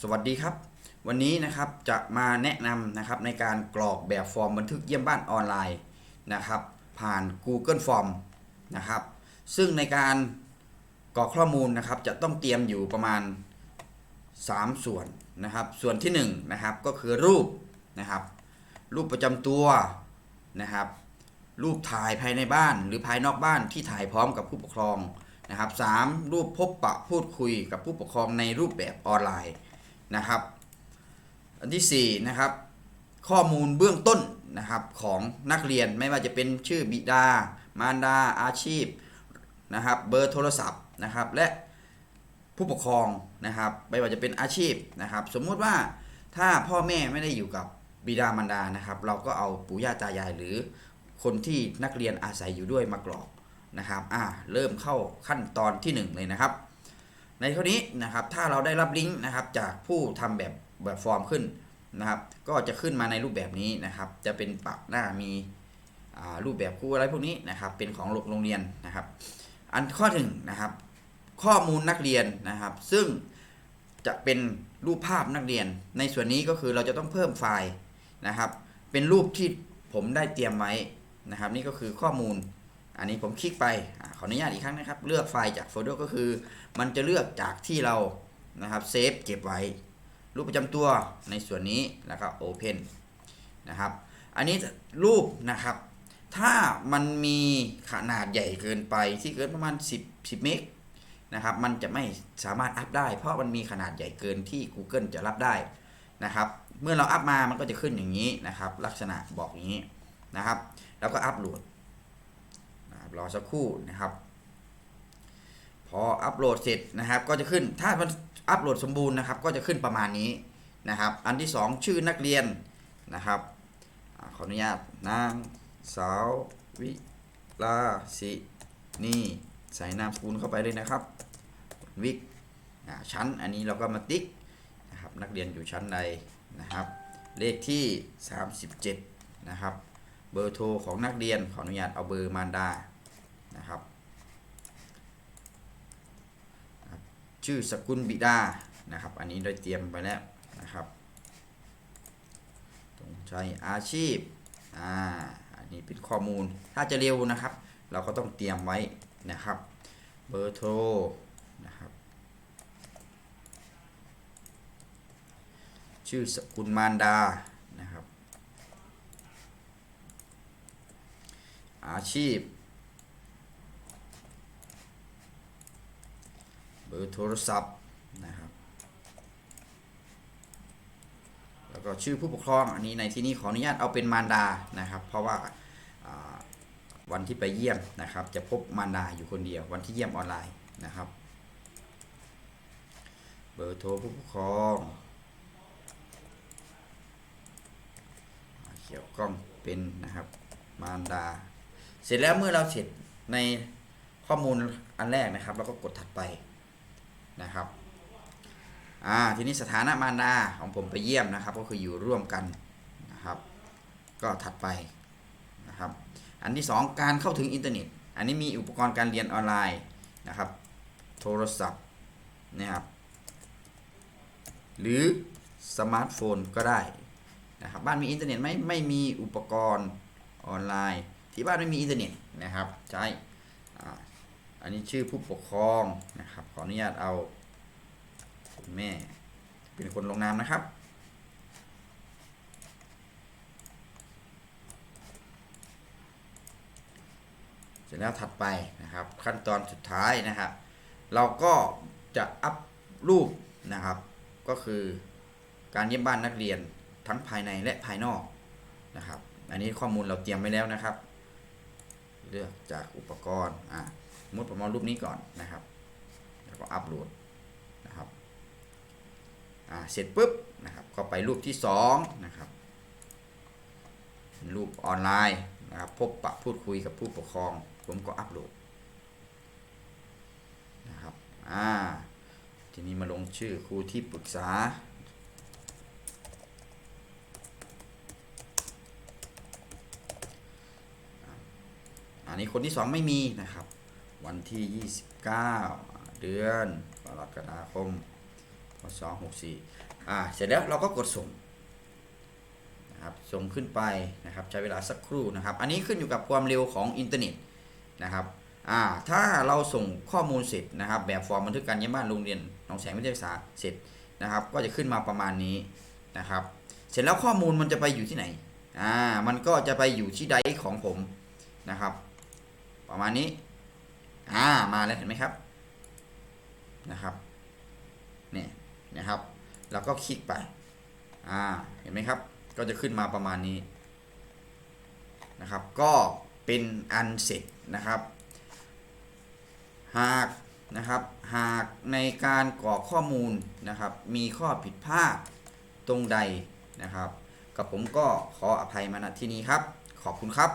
สวัสดีครับ วันนี้นะครับจะมาแนะนำนะครับในการกรอกแบบฟอร์มบันทึกเยี่ยมบ้านออนไลน์นะครับ ผ่าน Google Form นะครับ ซึ่งในการกรอกข้อมูลนะครับ จะต้องเตรียมอยู่ประมาณ 3 ส่วนนะครับ ส่วนที่1นะครับก็คือรูปนะครับ รูปประจำตัวนะครับ รูปถ่ายภายในบ้านหรือภายนอกบ้านที่ถ่ายพร้อมกับผู้ปกครองนะครับสามรูปพบปะพูดคุยกับผู้ปกครองในรูปแบบออนไลน์ นะครับ อันที่สี่นะครับข้อมูลเบื้องต้นนะครับของนักเรียนไม่ว่าจะเป็นชื่อบิดา มารดา อาชีพนะครับเบอร์โทรศัพท์นะครับและผู้ปกครองนะครับไม่ว่าจะเป็นอาชีพนะครับ สมมุติว่าถ้าพ่อแม่ไม่ได้อยู่กับบิดามารดานะครับ เราก็เอาปู่ย่าตายายหรือคนที่นักเรียนอาศัยอยู่ด้วยมากรอกนะครับอ่าเริ่มเข้าขั้นตอนที่ 1 เลยนะครับ ในเท่านี้นะครับถ้าเราได้รับลิงก์นะครับจากผู้ทำแบบแบบฟอร์มขึ้นนะครับ ก็จะขึ้นมาในรูปแบบนี้นะครับ จะเป็นปักหน้ามีรูปแบบครูอะไรพวกนี้นะครับ เป็นของโรงเรียนนะครับ อันข้อหนึ่งนะครับ ข้อมูลนักเรียนนะครับ ซึ่งจะเป็นรูปภาพนักเรียน ในส่วนนี้ก็คือเราจะต้องเพิ่มไฟล์นะครับ เป็นรูปที่ผมได้เตรียมไว้นะครับ นี่ก็คือข้อมูล อันนี้ผมคลิกไปอขออนุญาตอีกครั้งนะครับ เลือกไฟล์จากโฟลเดอร์ก็คือ มันจะเลือกจากที่เรานะครับเซฟเก็บไว้ รูปประจำตัวในส่วนนี้แล้วก็ Open นะครับ อันนี้รูปนะครับ ถ้ามันมีขนาดใหญ่เกินไปที่เกินประมาณ 10 10เมกนะครับมันจะไม่สามารถอัพได้ เพราะมันมีขนาดใหญ่เกินที่ Google จะรับได้นะครับ เมื่อเราอัพมามันก็จะขึ้นอย่างนี้นะครับ ลักษณะบอกอย่างนี้นะครับ แล้วก็อัพโหลด รอสักครู่นะครับ พออัพโหลดเสร็จนะครับ ก็จะขึ้นถ้ามันอัพโหลดสมบูรณ์นะครับ ก็จะขึ้นประมาณนี้นะครับ อันที่สองชื่อนักเรียนนะครับอขออนุญาตนางสาววิลาสินี่ใส่นามสกุลเข้าไปเลยนะครับ วิกชั้นอันนี้เราก็มาติ๊กนะครับนักเรียนอยู่ชั้นใดนะครับ เลขที่ 37 นะครับ เบอร์โทรของนักเรียนขออนุญาตเอาเบอร์มารดา นะครับ ชื่อสกุลบิดานะครับ อันนี้ได้เตรียมไปแล้วนะครับตรงใช้อาชีพอ่าอันนี้เป็นข้อมูลถ้าจะเร็วนะครับ เราก็ต้องเตรียมไว้นะครับเบอร์โทรนะครับชื่อสกุลมารดานะครับอาชีพ บอร์โทรศัพท์นะครับ แล้วก็ชื่อผู้ปกครองอันนี้ในที่นี้ขออนุญาตเอาเป็นมารดานะครับ เพราะว่าาวันที่ไปเยี่ยมนะครับ จะพบมารดาอยู่คนเดียววันที่เยี่ยมออนไลน์นะครับ เบอร์โทรผู้ปกครองเขียวกล้องเป็นนะครับมารดา เสร็จแล้วเมื่อเราเสร็จในข้อมูลอันแรกนะครับ เราก็กดถัดไป นะครับอ่าทีนี้สถานะมารดาของผมไปเยี่ยมนะครับ ก็คืออยู่ร่วมกันนะครับ ก็ถัดไปนะครับ อันที่สองการเข้าถึงอินเทอร์เน็ต อันนี้มีอุปกรณ์การเรียนออนไลน์นะครับ โทรศัพท์นะครับหรือสมาร์ทโฟนก็ได้นะครับบ้านมีอินเทอร์เน็ตไหมไม่มีอุปกรณ์ออนไลน์ ที่บ้านไม่มีอินเทอร์เน็ตนะครับ ใช้ อันนี้ชื่อผู้ปกครองนะครับ ขออนุญาตเอาคุณแม่ เป็นคนลงนามนะครับ เสร็จแล้วถัดไปนะครับ ขั้นตอนสุดท้ายนะครับ เราก็จะอัพรูปนะครับ ก็คือการเยี่ยมบ้านนักเรียนทั้งภายในและภายนอกนะครับ อันนี้ข้อมูลเราเตรียมไว้แล้วนะครับ เลือกจากอุปกรณ์อะ มมติผมเอารูปนี้ก่อนนะครับ แล้วก็อัพโหลดนะครับอ่าเสร็จปุ๊บนะครับก็ไปรูปที่สองนะครับรูปออนไลน์นะครับพบปะพูดคุยกับผู้ปกครอง ผมก็อัพโหลดนะครับอ่าทีนี้มาลงชื่อครูที่ปรึกษาอันนี้คนที่สองไม่มีนะครับ วันที่ 29 เดือนกรกฎาคมพศ64อ่าเสร็จแล้วเราก็กดส่งนะครับส่งขึ้นไปนะครับใช้เวลาสักครู่นะครับ อันนี้ขึ้นอยู่กับความเร็วของอินเทอร์เน็ตนะครับอ่าถ้าเราส่งข้อมูลเสร็จนะครับ แบบฟอร์มบันทึกการเยี่ยมบ้านโรงเรียนหนองแสงวิทยาศาสตร์เสร็จนะครับ ก็จะขึ้นมาประมาณนี้นะครับ เสร็จแล้วข้อมูลมันจะไปอยู่ที่ไหนอ่ามันก็จะไปอยู่ที่ไดรฟ์ของผมนะครับ ประมาณนี้ อ่ามาแล้วเห็นไหมครับนะครับเนี่ยนะครับ แล้วก็คลิกไปอ่าเห็นไหมครับ ก็จะขึ้นมาประมาณนี้นะครับ ก็เป็นอันเสร็จนะครับ หากนะครับ หากในการกรอกข้อมูลนะครับ มีข้อผิดพลาดตรงใดนะครับ กับผมก็ขออภัยมาณที่นี้ครับ ขอบคุณครับ